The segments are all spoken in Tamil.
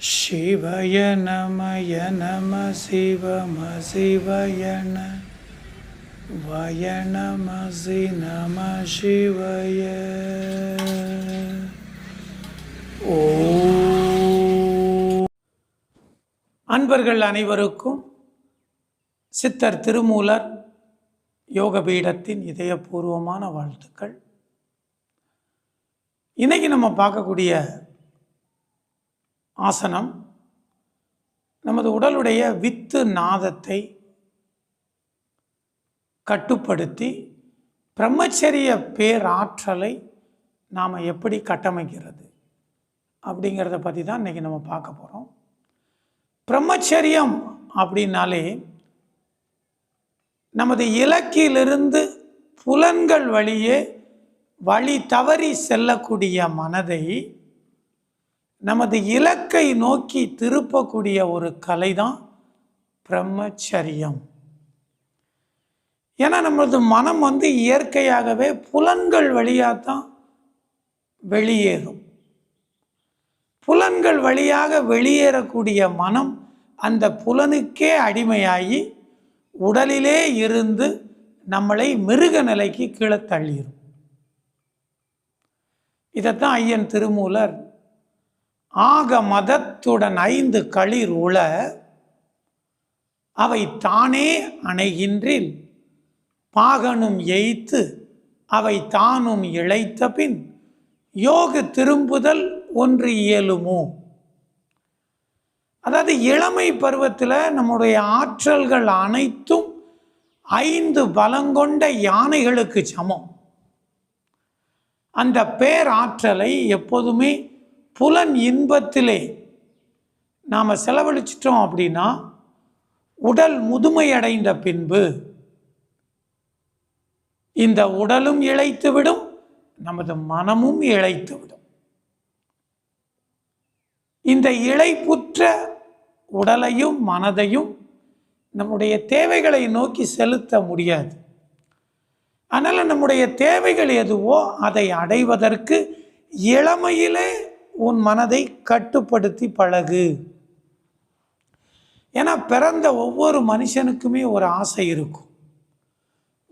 शिवय नमय नम शिवम शिवयन वय नमसि नम शिवय ஓ அன்பர்கள் அனைவருக்கும் சித்தர் திருமூலர் யோகபீடத்தின் இதயபூர்வமான வாழ்த்துக்கள். இன்றைக்கி நம்ம பார்க்கக்கூடிய ஆசனம் நமது உடலுடைய வித்து நாதத்தை கட்டுப்படுத்தி பிரம்மச்சரிய பேராற்றலை நாம் எப்படி கட்டமைக்கிறது அப்படிங்கிறத பற்றி தான் இன்றைக்கி நம்ம பார்க்க போகிறோம் பிரம்மச்சரியம் அப்படின்னாலே நமது இலக்கிலிருந்து புலன்கள் வழியே வழி தவறி செல்லக்கூடிய மனதை நமது இலக்கை நோக்கி திருப்பக்கூடிய ஒரு கலை தான் பிரம்மச்சரியம். ஏன்னா நமது மனம் வந்து இயற்கையாகவே புலன்கள் வழியாக தான் வெளியேறும். புலன்கள் வழியாக வெளியேறக்கூடிய மனம் அந்த புலனுக்கே அடிமையாகி உடலிலே இருந்து நம்மளை மிருக நிலைக்கு கீழே தள்ளிடும் இதைத்தான் ஐயன் திருமூலர் ஆக மதத்துடன் ஐந்து களிர் உள அவை தானே அணைகின்றில் பாகனும் எய்த்து அவை தானும் இழைத்த பின் யோக திரும்புதல் ஒன்று இயலுமோ? அதாவது இளமை பருவத்தில் நம்முடைய ஆற்றல்கள் அனைத்தும் ஐந்து பலங்கொண்ட யானைகளுக்கு சமம். அந்த பேராற்றலை எப்போதுமே புலன் இன்பத்திலே நாம் செலவழிச்சிட்டோம் அப்படின்னா உடல் முதுமையடைந்த பின்பு இந்த உடலும் இழைத்துவிடும் நமது மனமும் இழைத்துவிடும் இந்த இழைப்புற்ற உடலையும் மனதையும் நம்முடைய தேவைகளை நோக்கி செலுத்த முடியாது. அதனால் நம்முடைய தேவைகள் எதுவோ அதை அடைவதற்கு இளமையிலே உன் மனதை கட்டுப்படுத்தி பழகு. ஏன்னா பிறந்த ஒவ்வொரு மனுஷனுக்குமே ஒரு ஆசை இருக்கும்.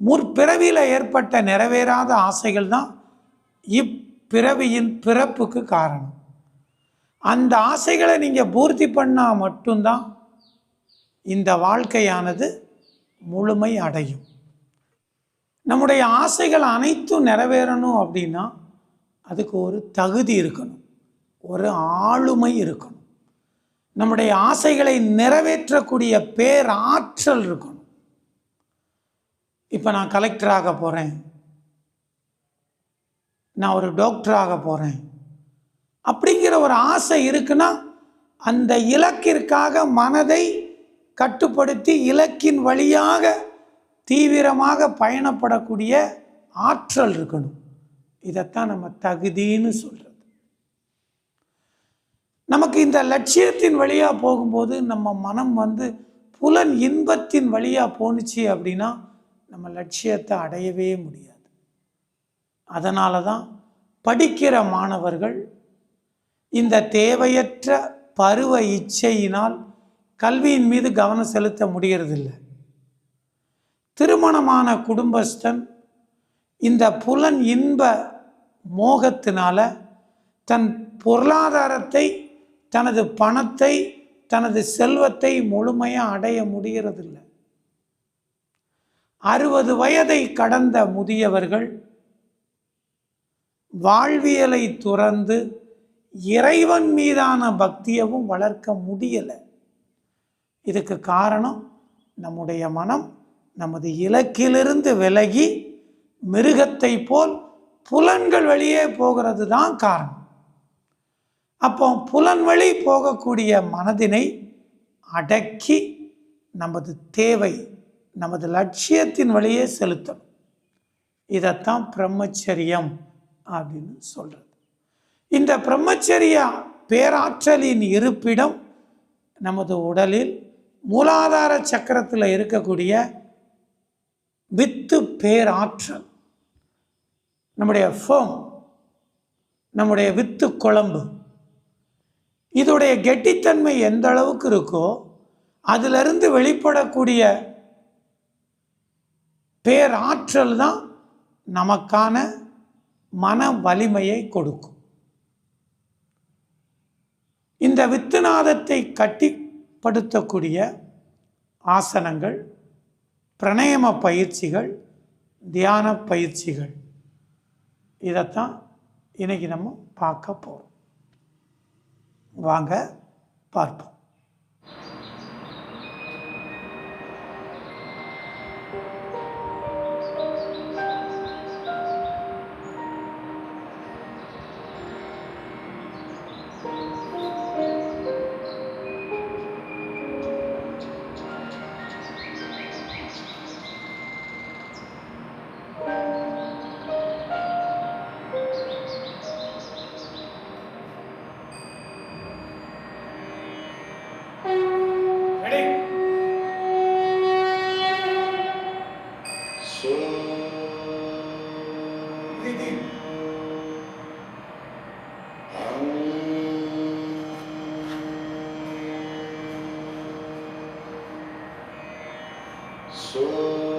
முற்பிறவியில் ஏற்பட்ட நிறைவேறாத ஆசைகள் தான் இப்பிறவியின் பிறப்புக்கு காரணம். அந்த ஆசைகளை நீங்கள் பூர்த்தி பண்ணால் மட்டும்தான் இந்த வாழ்க்கையானது முழுமை அடையும். நம்முடைய ஆசைகள் அனைத்தும் நிறைவேறணும் அப்படின்னா அதுக்கு ஒரு தகுதி இருக்கணும். ஒரு ஆளுமை இருக்கணும். நம்முடைய ஆசைகளை நிறைவேற்றக்கூடிய பேராற்றல் இருக்கணும். இப்போ நான் கலெக்டராக போகிறேன் நான் ஒரு டாக்டராக போகிறேன் அப்படிங்கிற ஒரு ஆசை இருக்குன்னா அந்த இலக்கிற்காக மனதை கட்டுப்படுத்தி இலக்கின் வழியாக தீவிரமாக பயணப்படக்கூடிய ஆற்றல் இருக்கணும். இதைத்தான் நம்ம தகுதின்னு சொல்கிறது நமக்கு இந்த லட்சியத்தின் வழியாக போகும்போது நம்ம மனம் வந்து புலன் இன்பத்தின் வழியாக போணுச்சு அப்படின்னா நம்ம லட்சியத்தை அடையவே முடியாது. அதனால தான் படிக்கிற மாணவர்கள் இந்த தேவையற்ற பருவ இச்சையினால் கல்வியின் மீது கவனம் செலுத்த முடிகிறதில்லை திருமணமான குடும்பஸ்தன் இந்த புலன் இன்ப மோகத்தினால தன் பொருளாதாரத்தை தனது பணத்தை தனது செல்வத்தை முழுமையாக அடைய முடிகிறதில்லை அறுபது வயதை கடந்த முதியவர்கள் வாழ்வியலை துறந்து இறைவன் மீதான பக்தியவும் வளர்க்க முடியலை. இதுக்கு காரணம் நம்முடைய மனம் நமது இலக்கிலிருந்து விலகி மிருகத்தை போல் புலன்கள் வழியே போகிறது தான் காரணம். அப்போ புலன் வழி போகக்கூடிய மனதினை அடக்கி நமது தேவை நமது லட்சியத்தின் வழியே செலுத்தணும். இதைத்தான் பிரம்மச்சரியம் அப்படின்னு சொல்கிறது இந்த பிரம்மச்சரிய பேராற்றலின் இருப்பிடம் நமது உடலில் மூலாதார சக்கரத்தில் இருக்கக்கூடிய வித்து பேராற்றல் நம்முடைய ஃபோம் நம்முடைய வித்து குழம்பு. இதோடைய கெட்டித்தன்மை எந்த அளவுக்கு இருக்கோ அதிலிருந்து வெளிப்படக்கூடிய பேராற்றல் தான் நமக்கான மன வலிமையை கொடுக்கும். இந்த வித்துநாதத்தை கட்டிப்படுத்தக்கூடிய ஆசனங்கள் பிரணயம பயிற்சிகள் தியான பயிற்சிகள். இதைத்தான் இன்றைக்கி நம்ம பார்க்க போகிறோம் வாங்க பார்ப்போம். sou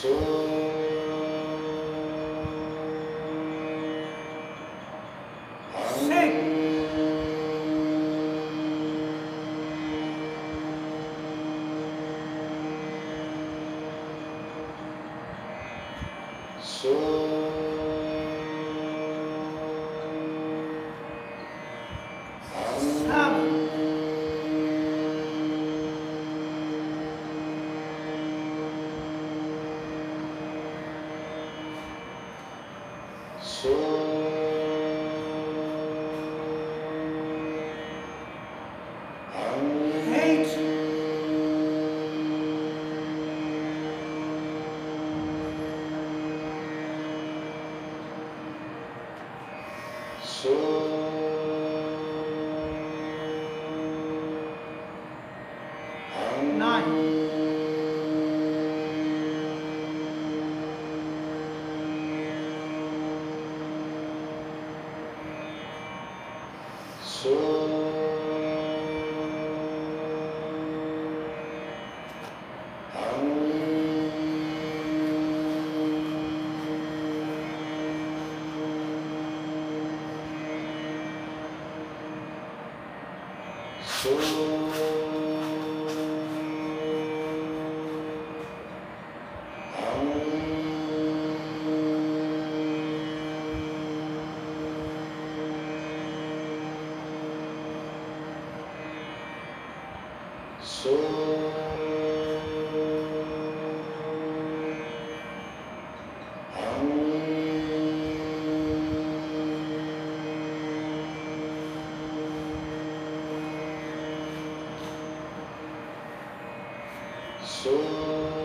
So So Senhor. So um, So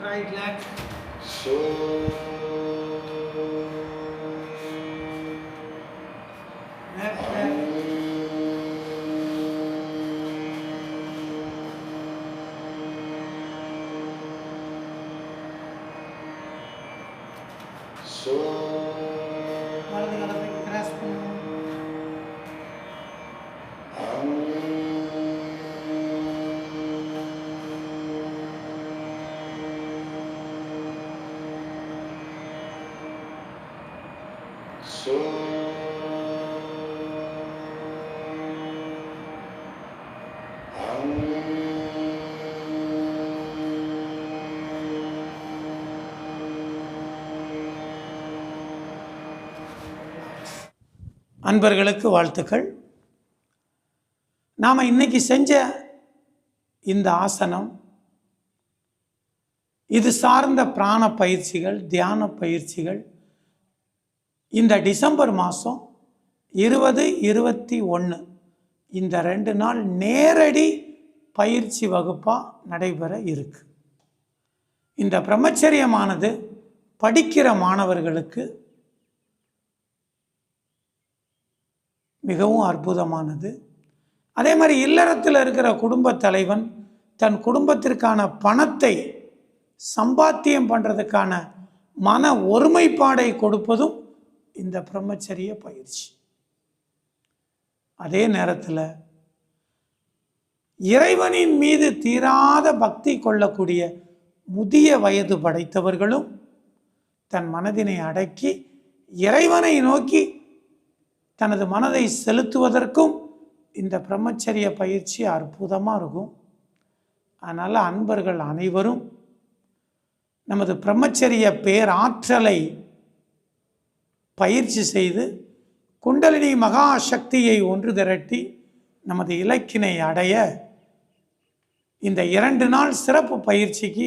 Right leg. Left அன்பர்களுக்கு வாழ்த்துக்கள். நாம் இன்னைக்கு செஞ்ச இந்த ஆசனம் இது சார்ந்த பிராண பயிற்சிகள் தியான பயிற்சிகள் இந்த டிசம்பர் மாதம் இருபது இருபத்தி ஒன்று இந்த ரெண்டு நாள் நேரடி பயிற்சி வகுப்பாக நடைபெற இருக்கு. இந்த பிரம்மச்சரியமானது படிக்கிற மாணவர்களுக்கு மிகவும் அற்புதமானது. அதே மாதிரி இல்லறத்தில் இருக்கிற குடும்பத் தலைவன் தன் குடும்பத்திற்கான பணத்தை சம்பாத்தியம் பண்ணுறதுக்கான மன ஒருமைப்பாடை கொடுப்பதும் இந்த பிரம்மச்சரிய பயிற்சி அதே நேரத்தில் இறைவனின் மீது தீராத பக்தி கொள்ளக்கூடிய முதிய வயது படைத்தவர்களும் தன் மனதினை அடக்கி இறைவனை நோக்கி தனது மனதை செலுத்துவதற்கும் இந்த பிரம்மச்சரிய பயிற்சி அற்புதமாக இருக்கும். அதனால் அன்பர்கள் அனைவரும் நமது பிரம்மச்சரிய பேராற்றலை பயிற்சி செய்து குண்டலினி மகா சக்தியை ஒன்று திரட்டி நமது இலக்கினை அடைய இந்த இரண்டு நாள் சிறப்பு பயிற்சிக்கு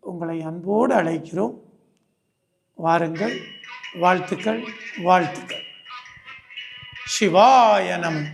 உங்களை அன்போடு அழைக்கிறோம். வாருங்கள். வாழ்த்துக்கள். வாழ்த்துக்கள். சிவாய நமன்